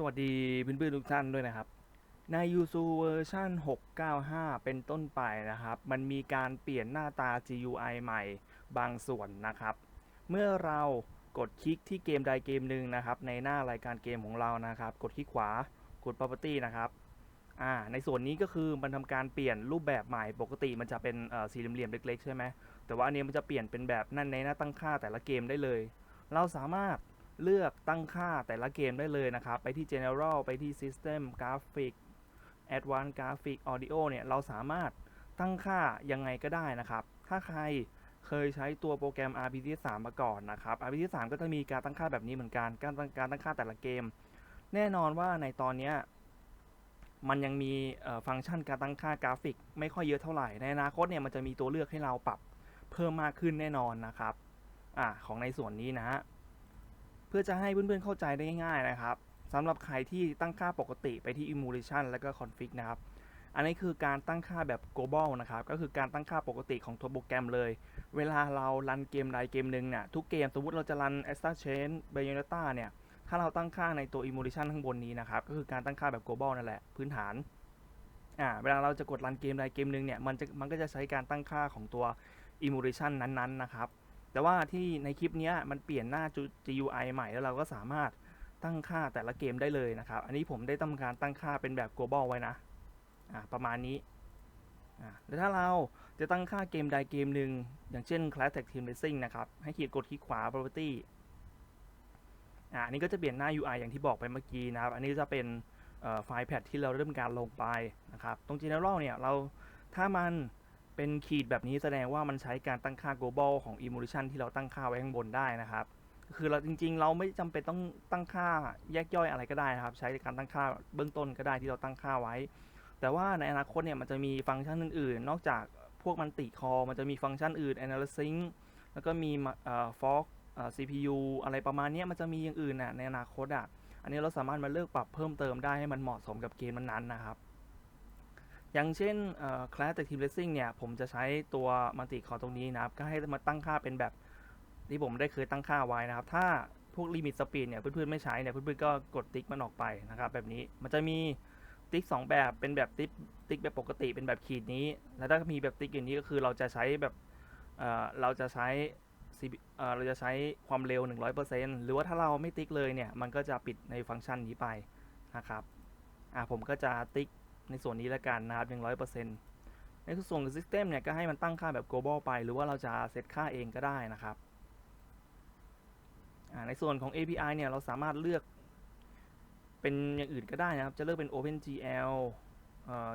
สวัสดีเพื่อนๆทุกท่านด้วยนะครับ ใน Yuzu เวอร์ชัน695 เป็นต้นไปนะครับ มันมีการเปลี่ยนหน้าตา GUI ใหม่บางส่วนนะครับ เมื่อเรากดคลิกที่เกมใดเกมหนึ่งนะครับ ในหน้ารายการเกมของเรานะครับ กดคลิกขวากด property นะครับอ่าในส่วนนี้ก็คือมันทำการเปลี่ยนรูปแบบใหม่ปกติมันจะเป็นสี่เหลี่ยมเล็ก ๆ ใช่ไหมแต่ว่าอันนี้มันจะเปลี่ยนเป็นแบบนั่นในหน้าตั้งค่าแต่ละเกมได้เลย เราสามารถ เลือกตั้งค่าแต่ละเกมได้เลยนะครับ ไปที่ General ไปที่ System Graphic Advanced Graphic Audio เนี่ย เราสามารถตั้งค่ายังไงก็ได้นะครับ ถ้าใครเคยใช้ตัวโปรแกรม RPG 3มาก่อนนะครับ RPG 3ก็จะมีการตั้งค่าแบบนี้เหมือนกัน การตั้งการตั้งค่าแต่ละเกม แน่นอนว่าในตอนนี้มันยังมีฟังก์ชันการตั้งค่ากราฟิก ไม่ค่อยเยอะเท่าไหร่ ในอนาคตเนี่ยมันจะมีตัวเลือกให้เราปรับเพิ่มมากขึ้นแน่นอนนะครับ อ่าของในส่วนนี้นะฮะ เพื่อจะให้เพื่อนๆเข้าใจได้ง่ายๆนะครับสำหรับใครที่ตั้งค่าปกติไปที่ emulation แล้วก็ config นะครับ อันนี้คือการตั้งค่าแบบ global นะครับ ก็คือการตั้งค่าปกติของตัวโปรแกรมเลย เวลาเรารันเกมใดเกมหนึ่งเนี่ยทุกเกมสมมติเราจะรัน a s t a Chain Bayonetta เนี่ยถ้าเราตั้งค่าในตัว emulation ข้างบนนี้นะครับ ก็คือการตั้งค่าแบบ global นั่นแหละพื้นฐานอ่าเวลาเราจะกดรันเกมใดเกมหนึ่งเนี่ยมันจะมันก็จะใช้การตั้งค่าของตัว emulation นั้นๆนะครับ แต่ว่าที่ในคลิปนี้มันเปลี่ยนหน้า GUI ใหม่แล้วเราก็สามารถตั้งค่าแต่ละเกมได้เลยนะครับ อันนี้ผมได้ทำการตั้งค่าเป็นแบบ global ไว้นะอ่าประมาณนี้อ่าแล้วถ้าเราจะตั้งค่าเกมใดเกมหนึ่งอย่างเช่น Clash Tag Team Racing นะครับ ให้ขีดกดคลิกขวา property อ่าอันนี้ก็จะเปลี่ยนหน้า UI อย่างที่บอกไปเมื่อกี้นะครับ อันนี้จะเป็นไฟล์แพทที่เราเริ่มการลงไปนะครับ ตรง General เนี่ยเราถ้ามัน เป็นขีดแบบนี้แสดงว่ามันใช้การตั้งค่า global ของ emulation ที่เราตั้งค่าไว้ข้างบนได้นะครับ คือเราจริงๆ เราไม่จำเป็นต้องตั้งค่าแยกย่อยอะไรก็ได้นะครับ ใช้การตั้งค่าเบื้องต้นก็ได้ที่เราตั้งค่าไว้ แต่ว่าในอนาคตเนี่ยมันจะมีฟังก์ชันอื่นๆ นอกจากพวกมันติคอ มันจะมีฟังก์ชันอื่น analyzing แล้วก็มีเอ่อ fork CPU อะไรประมาณนี้มันจะมีอย่างอื่นน่ะในอนาคตอะ อันนี้เราสามารถมาเลือกปรับเพิ่มเติมได้ให้มันเหมาะสมกับเกมนั้นๆนะครับ อย่างเช่นเอ่อ Clash Tag Team Racing เนี่ย ผมจะใช้ตัวมัลติคอร์ตรงนี้นะครับ ก็ให้มาตั้งค่าเป็นแบบที่ผมได้เคยตั้งค่าไว้นะครับ ถ้าพวกลิมิตสปีดเนี่ยเพื่อนๆไม่ใช้เนี่ยเพื่อนๆก็กดติ๊กมันออกไปนะครับ แบบนี้มันจะมีติ๊กสองแบบเป็นแบบติ๊กติ๊กแบบปกติเป็นแบบขีดนี้ แล้วถ้ามีแบบติ๊กอย่างนี้ก็คือเราจะใช้แบบเเราจะใช้เอ่อเราจะใช้ความเร็ว 100%หรือว่าถ้าเราไม่ติ๊กเลยเนี่ยมันก็จะปิดในฟังก์ชันนี้ไปนะครับอ่าผมก็จะติ๊ก ในส่วนนี้แล้วกันนะครับ100%ในส่วนของ System เนี่ยก็ให้มันตั้งค่าแบบ global ไป หรือว่าเราจะเซตค่าเองก็ได้นะครับ ในส่วนของ API เนี่ยเราสามารถเลือกเป็นอย่างอื่นก็ได้นะครับ จะเลือกเป็น OpenGL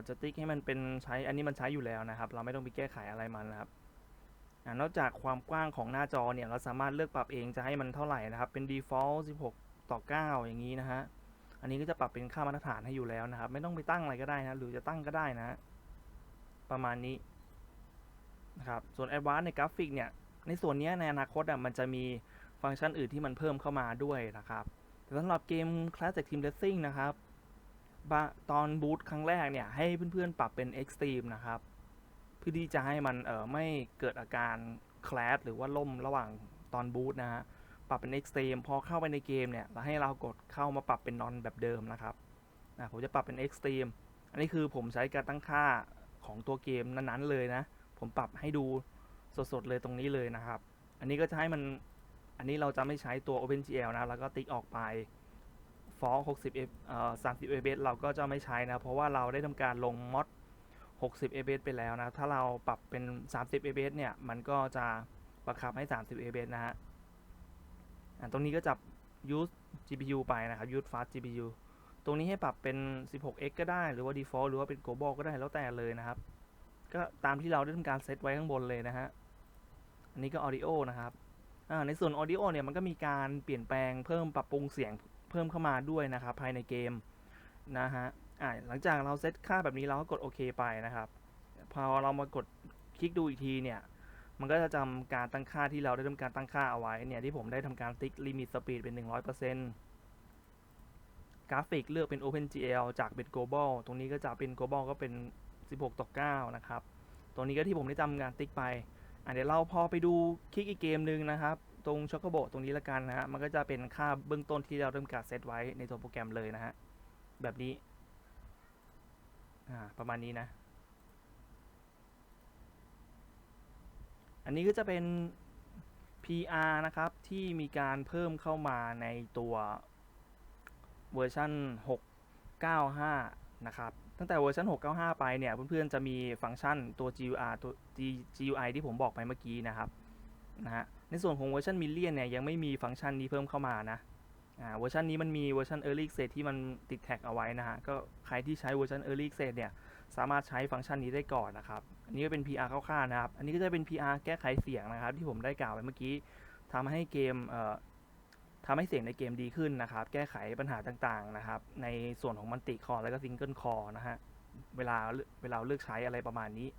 จะติ๊กให้มันเป็นใช้อันนี้มันใช้อยู่แล้วนะครับ เราไม่ต้องไปแก้ไขอะไรมันนะครับอนอกจากความกว้างของหน้าจอเนี่ยเราสามารถเลือกปรับเองจะให้มันเท่าไหร่นะครับ เป็น default 16 ต่อ 9 อย่างนี้นะฮะ อันนี้ก็จะปรับเป็นค่ามาตรฐานให้อยู่แล้วนะครับ ไม่ต้องไปตั้งอะไรก็ได้นะหรือจะตั้งก็ได้นะ ประมาณนี้นะครับส่วน Advanced ในกราฟิกเนี่ยในส่วนนี้ในอนาคตอะมันจะมีฟังก์ชันอื่นที่มันเพิ่มเข้ามาด้วยนะครับแต่สำหรับเกม Clash Tag Team Racing นะครับตอนบูตครั้งแรกเนี่ยให้เพื่อนๆ ปรับเป็น Extreme นะครับเพื่อที่จะให้มันเออไม่เกิดอาการแคลชหรือว่าล่มระหว่างตอนบูตนะฮะ ปรับเป็น Extreme พอเข้าไปในเกมเนี่ยเราให้เรากดเข้ามาปรับเป็นนอนแบบเดิมนะครับนะผมจะปรับเป็น Extreme อันนี้คือผมใช้การตั้งค่าของตัวเกมนั้นๆเลยนะ ผมปรับให้ดูสดๆเลยตรงนี้เลยนะครับ อันนี้ก็จะให้มัน อันนี้เราจะไม่ใช้ตัว OpenGL นะ แล้วก็ติ๊กออกไป for 60 f เอ่อ30 fps เราก็จะไม่ใช้นะ เพราะว่าเราได้ทำการลงมอด60 fps ไปแล้วนะ ถ้าเราปรับเป็น 30 fps เนี่ย มันก็จะบังคับให้ 30 fps นะฮะ ตรงนี้ก็จะ use GPU ไปนะครับ use fast GPU ตรงนี้ให้ปรับเป็น 16x ก็ได้ หรือว่า default หรือว่าเป็น global ก็ได้แล้วแต่เลยนะครับ ก็ตามที่เราได้ทำการเซตไว้ข้างบนเลยนะฮะ อันนี้ก็ audio นะครับอ่าในส่วน audio เนี่ยมันก็มีการเปลี่ยนแปลงเพิ่มปรับปรุงเสียงเพิ่มเข้ามาด้วยนะครับ ภายในเกมนะฮะอ่าหลังจากเราเซตค่าแบบนี้เราก็กดโอเคไปนะครับ พอเรามากดคลิกดูอีกทีเนี่ย มันก็จะจำการตั้งค่าที่เราได้ทำการตั้งค่าเอาไว้เนี่ยที่ผมได้ทำการติ๊กลิมิตสปีดเป็น 100%กราฟิกเลือกเป็น OpenGL จากเป็น global ตรงนี้ก็จะเป็น global ก็เป็น 16 ต่อ 9 นะครับ ตรงนี้ก็ที่ผมได้จำการติ๊กไปอะเดี๋ยวเราพอไปดูคลิกอีกเกมหนึ่งนะครับ ตรงช็อกโกโบตรงนี้ละกันนะฮะ มันก็จะเป็นค่าเบื้องต้นที่เราเริ่มการเซตไว้ในตัวโปรแกรมเลยนะฮะ แบบนี้ อ่า ประมาณนี้นะ อันนี้ก็จะเป็น PR นะครับ ที่มีการเพิ่มเข้ามาในตัวเวอร์ชัน695 นะครับ ตั้งแต่เวอร์ชัน695 ไปเนี่ย เพื่อนๆ จะมีฟังก์ชันตัว GUR ตัว GUI ที่ผมบอกไปเมื่อกี้นะครับนะฮะในส่วนของเวอร์ชัน Million เนี่ย ยังไม่มีฟังก์ชันนี้เพิ่มเข้ามานะอ่าเวอร์ชันนี้มันมีเวอร์ชัน Early Access ที่มันติดแท็กเอาไว้นะฮะก็ใครที่ใช้เวอร์ชัน Early Access เนี่ย สามารถใช้ฟังก์ชันนี้ได้ก่อนนะครับ อันนี้ก็เป็น PR คร่าวๆนะครับ อันนี้ก็จะเป็น PR แก้ไขเสียงนะครับ ที่ผมได้กล่าวไปเมื่อกี้ทำให้เกมเทำให้เสียงในเกมดีขึ้นนะครับ แก้ไขปัญหาต่างๆนะครับ ในส่วนของมันติคอแล้วก็ซิงเกิลคอนะฮะ เวลาเวลาเลือกใช้อะไรประมาณนี้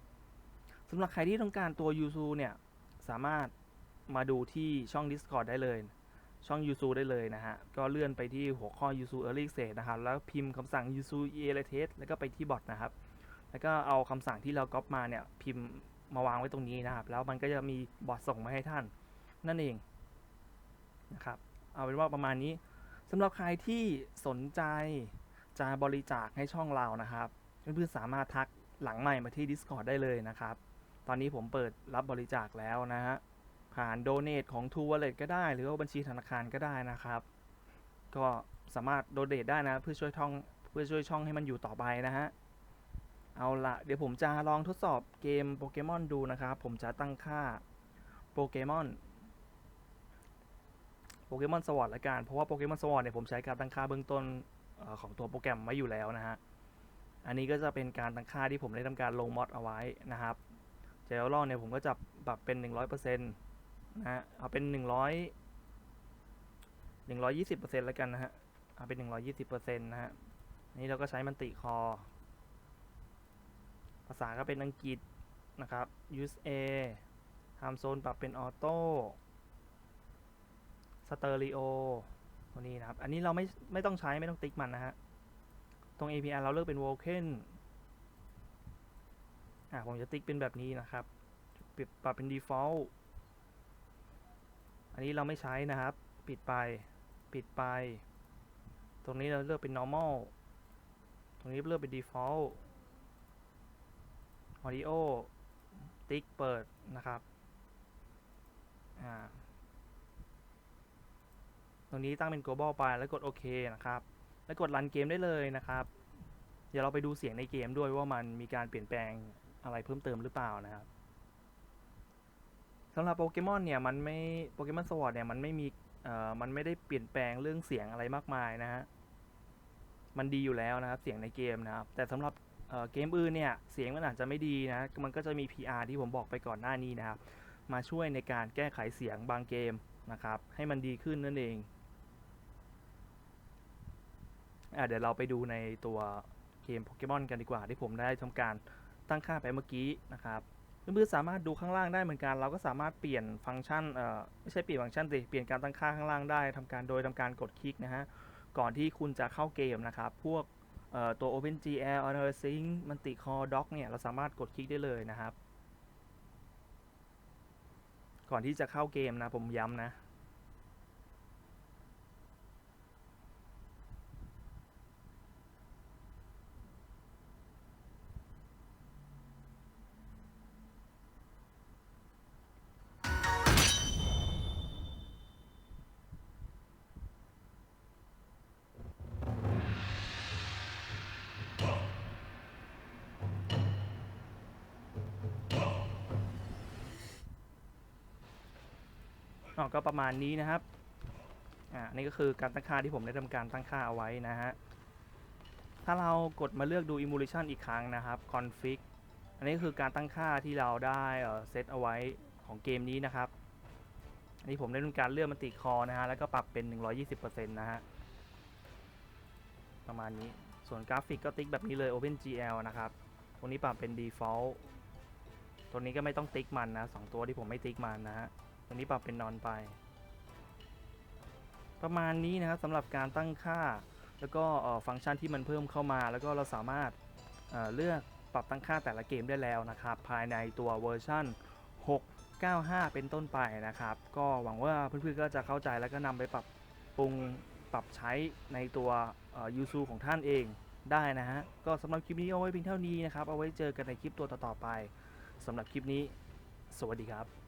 สำหรับใครที่ต้องการตัว Yuzu เนี่ย สามารถมาดูที่ช่อง Discord ได้เลย ช่อง Yuzu ได้เลยนะฮะ ก็เลื่อนไปที่หัวข้อ Yuzu Early Access นะครับ แล้วพิมพ์คำสั่ง Yuzu e l t e s แล้วก็ไปที่บอทนะครับ แล้วก็เอาคำสั่งที่เราก๊อปมาเนี่ยพิมพ์มาวางไว้ตรงนี้นะครับ แล้วมันก็จะมีบอทส่งมาให้ท่านนั่นเองนะครับ เอาเป็นว่าประมาณนี้สำหรับใครที่สนใจจะบริจาคให้ช่องเรานะครับเพื่อนๆสามารถทักหลังใหม่มาที่ Discord ได้เลยนะครับ ตอนนี้ผมเปิดรับบริจาคแล้วนะฮะ ผ่านโดเน a t ของ True Wallet ก็ได้ หรือว่าบัญชีธนาคารก็ได้นะครับ ก็สามารถโดเน a t ได้นะ เพื่อช่วยท่อง เพื่อช่วยช่องให้มันอยู่ต่อไปนะฮะ เอาละเดี๋ยวผมจะลองทดสอบเกมโปเกมอนดูนะครับ ผมจะตั้งค่าโปเกมอนโปเกมอนสวอตละกัน เพราะว่าโปเกมอนสวอตเนี่ยผมใช้การตั้งค่าเบื้องต้นอของตัวโปรแกรมไว้อยู่แล้วนะฮะ อันนี้ก็จะเป็นการตั้งค่าที่ผมได้ทำการลงมอดเอาไว้นะครับเจลลอนเนี่ยผมก็จะปรับเป็น 100%นะฮะ เอาเป็น 100 120%แล้วกันนะฮะ เอาเป็น 120%นะฮะ นี่เราก็ใช้มันติคอ ภาษาก็เป็นอังกฤษนะครับ use a time zone ปรับเป็นออโต้สเตอริโอตัวนี้นะครับ อันนี้เราไม่ไม่ต้องใช้ไม่ต้องติ๊กมันนะฮะ ตรง API เราเลือกเป็น Vocal อะผมจะติ๊กเป็นแบบนี้นะครับปรับปรับเป็น default อันนี้เราไม่ใช้นะครับ ปิดไป ปิดไป ตรงนี้เราเลือกเป็น normal ตรงนี้เลือกเป็น default audio ติ๊กเปิดนะครับตรงนี้ตั้งเป็น global ไปแล้วกดโอเคนะครับ แล้วกดรันเกมได้เลยนะครับ เดี๋ยวเราไปดูเสียงในเกมด้วยว่ามันมีการเปลี่ยนแปลงอะไรเพิ่มเติมหรือเปล่านะครับสำหรับโปเกมอนเนี่ยมันไม่โปเกมอนสวอตเนี่ยมันไม่มีเอ่อมันไม่ได้เปลี่ยนแปลงเรื่องเสียงอะไรมากมายนะฮะมันดีอยู่แล้วนะครับเสียงในเกมนะครับ แต่สำหรับ เกมอื่นเนี่ยเสียงมันอาจจะไม่ดีนะ มันก็จะมี PR ที่ผมบอกไปก่อนหน้านี้นะครับ มาช่วยในการแก้ไขเสียงบางเกมนะครับ ให้มันดีขึ้นนั่นเองอเดี๋ยวเราไปดูในตัวเกมโปเกมอนกันดีกว่า ที่ผมได้ทำการตั้งค่าไปเมื่อกี้นะครับเพื่อนๆสามารถดูข้างล่างได้เหมือนกัน เราก็สามารถเปลี่ยนฟังก์ชันเอ่อไม่ใช่เปลี่ยนฟังก์ชันสิเปลี่ยนการตั้งค่าข้างล่างได้ทำการโดยทำการกดคลิกนะฮะก่อนที่คุณจะเข้าเกมนะครับ พวก ตัว OpenGL Auto Sync มันติ Core Dock เนี่ย เราสามารถกดคลิกได้เลยนะครับ ก่อนที่จะเข้าเกมนะ ผมย้ำนะ อ๋อก็ประมาณนี้นะครับ อ่า นี่ก็คือการตั้งค่าที่ผมได้ทำการตั้งค่าเอาไว้นะฮะ ถ้าเรากดมาเลือกดู emulation อีกครั้งนะครับ config อันนี้คือการตั้งค่าที่เราได้เอ่อเซตเอาไว้ของเกมนี้นะครับ อันนี้ผมได้ทำการเลือกมันติคอนะฮะ แล้วก็ปรับเป็น 120%นะฮะ ประมาณนี้ ส่วนกราฟิกก็ติ๊กแบบนี้เลย OpenGL นะครับตรงนี้ปรับเป็น default ตัวนี้ก็ไม่ต้องติ๊กมันนะสองตัวที่ผมไม่ติ๊กมันนะฮะ ตรงนี้ปรับเป็นนอนไป ประมาณนี้นะครับสำหรับการตั้งค่า แล้วก็ฟังก์ชันที่มันเพิ่มเข้ามา แล้วก็เราสามารถเเลือกปรับตั้งค่าแต่ละเกมได้แล้วนะครับ ภายในตัวเวอร์ชัน695 เป็นต้นไปนะครับ ก็หวังว่าเพื่อนๆก็จะเข้าใจแล้วก็นำไปปรับปรุงปรับใช้ในตัวยูซูของท่านเองได้นะฮะ ก็สำหรับคลิปนี้เอาไว้เพียงเท่านี้นะครับ เอาไว้เจอกันในคลิปตัวต่อๆไปสำหรับคลิปนี้ สวัสดีครับ